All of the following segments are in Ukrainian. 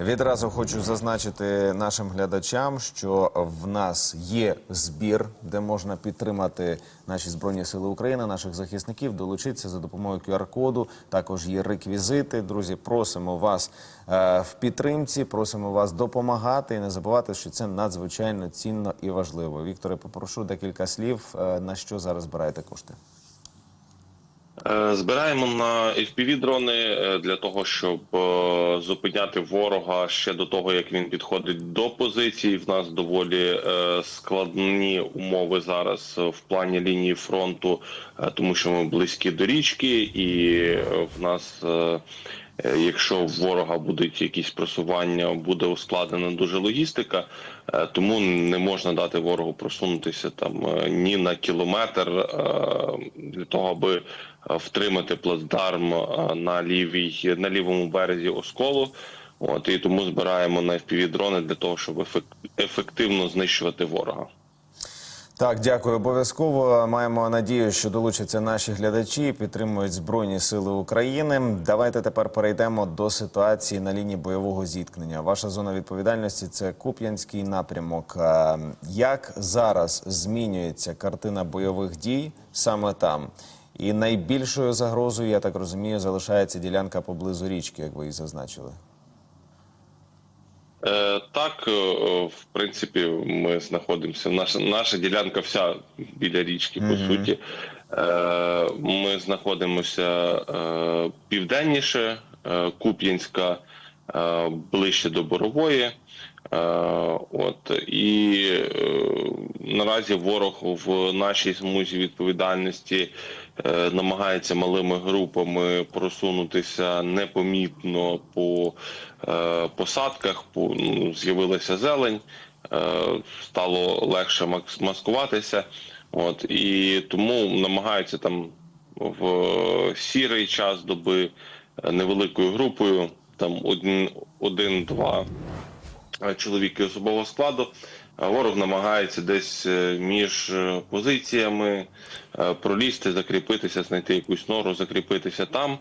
Відразу хочу зазначити нашим глядачам, що в нас є збір, де можна підтримати наші збройні сили України, наших захисників, долучитися за допомогою QR-коду. Також є реквізити. Друзі, просимо вас е, в підтримці, просимо вас допомагати і не забувати, що це надзвичайно цінно і важливо. Вікторе, попрошу декілька слів. е, На що зараз збираєте кошти? Е, Збираємо на fpv дрони е, для того, щоб е, зупиняти ворога ще до того, як він підходить до позиції. В нас доволі складні умови зараз в плані лінії фронту, тому що ми близькі до річки, і в нас. Е, Якщо в ворога будуть якісь просування, буде ускладнена дуже логістика, е, тому не можна дати ворогу просунутися там е, ні на кілометр для того, аби втримати плацдарм на лівій на лівому березі осколу. От і тому збираємо на fpv дрони для того, щоб ефек- ефективно знищувати ворога. Так, дякую. Обов'язково маємо надію, що долучаться наші глядачі, підтримують Збройні Сили України. Давайте тепер перейдемо до ситуації на лінії бойового зіткнення. Ваша зона відповідальності це Куп'янський напрямок. Як зараз змінюється картина бойових дій саме там? І найбільшою загрозою, я так розумію, залишається ділянка поблизу річки, як ви і зазначили. Е, так, е, в принципі, ми знаходимося. Наша наша ділянка вся біля річки, по суті. Е, ми знаходимося е, південніше, е, Куп'янська, е, ближче до Борової. Е, от і е, наразі ворог в нашій смузі відповідальності е, намагається малими групами просунутися непомітно по посадках. По ну, з'явилася зелень, стало легше маскуватися. От і тому намагаються там в сірий час доби невеликою групою, там один, один-два е, чоловіки особового складу. А Ворог намагається десь е, між е, позиціями е, пролізти, закріпитися, знайти якусь нору, закріпитися там,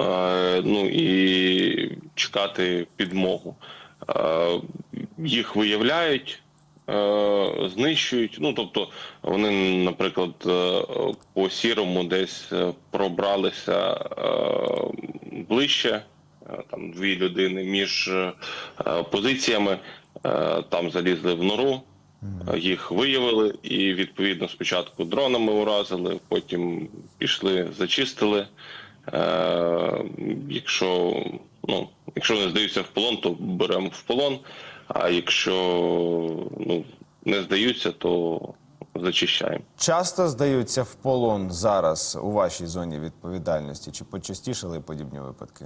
е, ну і чекати підмогу. Е, Їх виявляють, е, знищують. Ну тобто вони, наприклад, е, по сірому десь е, пробралися е, ближче, е, там дві людини між е, позиціями. Е, Там залізли в нору, е, їх виявили, і відповідно спочатку дронами уразили, потім пішли, зачистили. Е, Якщо ну, якщо не здаються в полон, то беремо в полон. А якщо ну, не здаються, то зачищаємо. Часто здаються в полон зараз у вашій зоні відповідальності? Чи почастішали подібні випадки?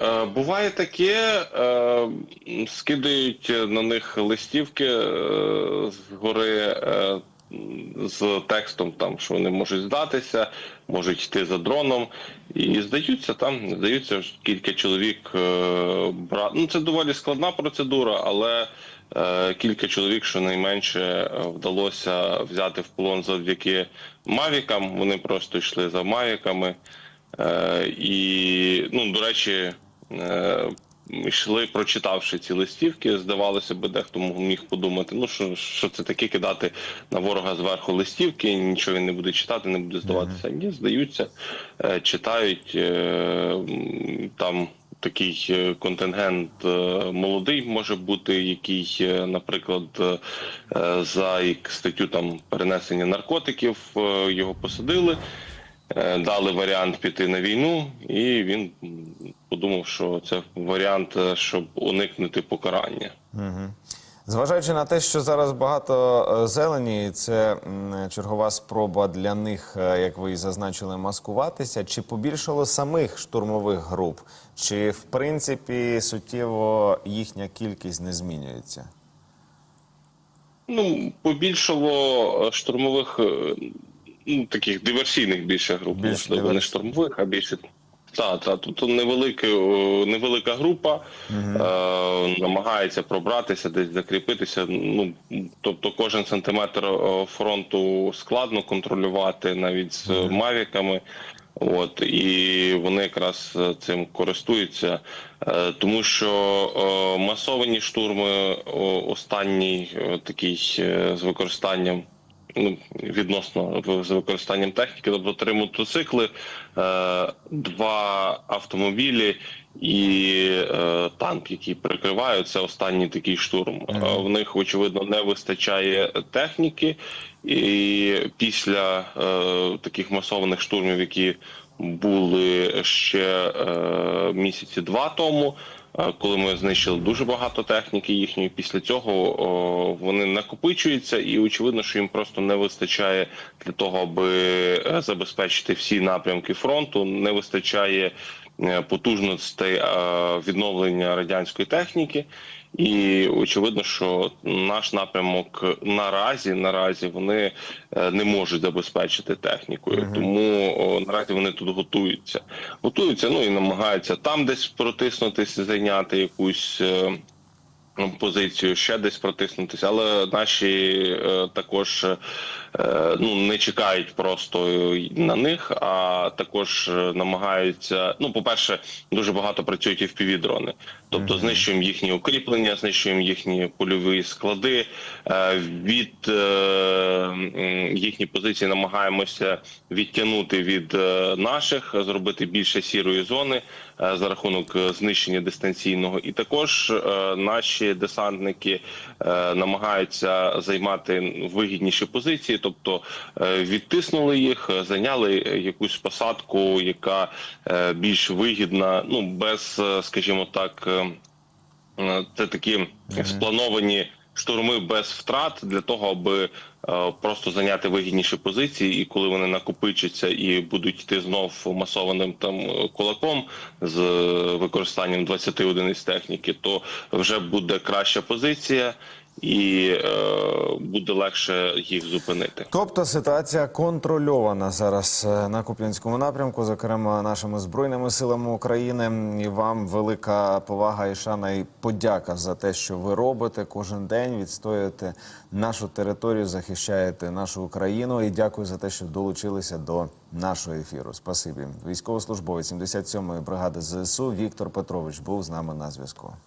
Е, Буває таке, е, скидають на них листівки е, згори з текстом, там, що вони можуть здатися, можуть йти за дроном. І здаються там, здаються кілька чоловік. Ну, це доволі складна процедура, але кілька чоловік, щонайменше, вдалося взяти в полон завдяки мавікам. Вони просто йшли за мавіками. І, ну, до речі, йшли, прочитавши ці листівки, здавалося б, дехто міг подумати, ну що, що це таке кидати на ворога зверху листівки, нічого він не буде читати, не буде здаватися. Ні, здаються, е, читають е, там. Такий е, контингент е, молодий може бути, який, е, наприклад, е, за статтю там перенесення наркотиків е, його посадили. Е, дали варіант піти на війну, і він подумав, що це варіант, е, щоб уникнути покарання. Зважаючи на те, що зараз багато е, зелені, це чергова спроба для них, як ви і зазначили, маскуватися. Чи побільшало самих штурмових груп, чи в принципі суттєво їхня кількість не змінюється? Ну, побільшало штурмових, ну, таких диверсійних більше груп, Більш можливо, не штурмових, а більше. Так, так, тут невелика, невелика група е, намагається пробратися, десь закріпитися. Ну тобто, кожен сантиметр е, фронту складно контролювати навіть з мавіками. От і вони якраз е, цим користуються, Е, тому що масовані штурми останній такий з використанням. Ну, відносно з використанням техніки, тобто три мотоцикли, е, два автомобілі і е, танк, який прикривають. Це останній такий штурм. Е, в них очевидно не вистачає техніки, і після таких масованих штурмів, які були ще місяці два тому. Коли ми знищили дуже багато техніки їхньої, після цього о, вони накопичуються, і очевидно, що їм просто не вистачає для того, аби е, забезпечити всі напрямки фронту. Не вистачає потужностей е, відновлення радянської техніки. І очевидно, що наш напрямок наразі наразі вони е, не можуть забезпечити технікою, тому о, наразі вони тут готуються. Готуються, ну і намагаються там десь протиснутися, зайняти якусь. Позицію ще десь протиснутися, але наші е, також е, ну не чекають просто на них, а також е, намагаються. Ну, по-перше, дуже багато працюють і в дрони тобто знищуємо їхні укріплення, знищуємо їхні польові склади. Е, від е, їхні позиції намагаємося відтягнути від е, наших, зробити більше сірої зони е, за рахунок е, знищення дистанційного, і також наші десантники намагаються займати вигідніші позиції, тобто відтиснули їх, зайняли якусь посадку, яка більш вигідна, ну без, скажімо так, це такі сплановані штурми без втрат для того, аби е, просто зайняти вигідніші позиції, і коли вони накопичаться і будуть йти знов масованим там е, кулаком з е, використанням 20 одиниць техніки, то вже буде краща позиція. І е, буде легше їх зупинити. Тобто ситуація контрольована зараз е, на Куп'янському напрямку, зокрема нашими збройними силами України. І вам велика повага і шана і подяка за те, що ви робите кожен день. Відстоюєте нашу територію, захищаєте нашу Україну. І дякую за те, що долучилися до нашого ефіру. Спасибі. Військовослужбовець 77-ї бригади ЗСУ Віктор Петрович був з нами на зв'язку.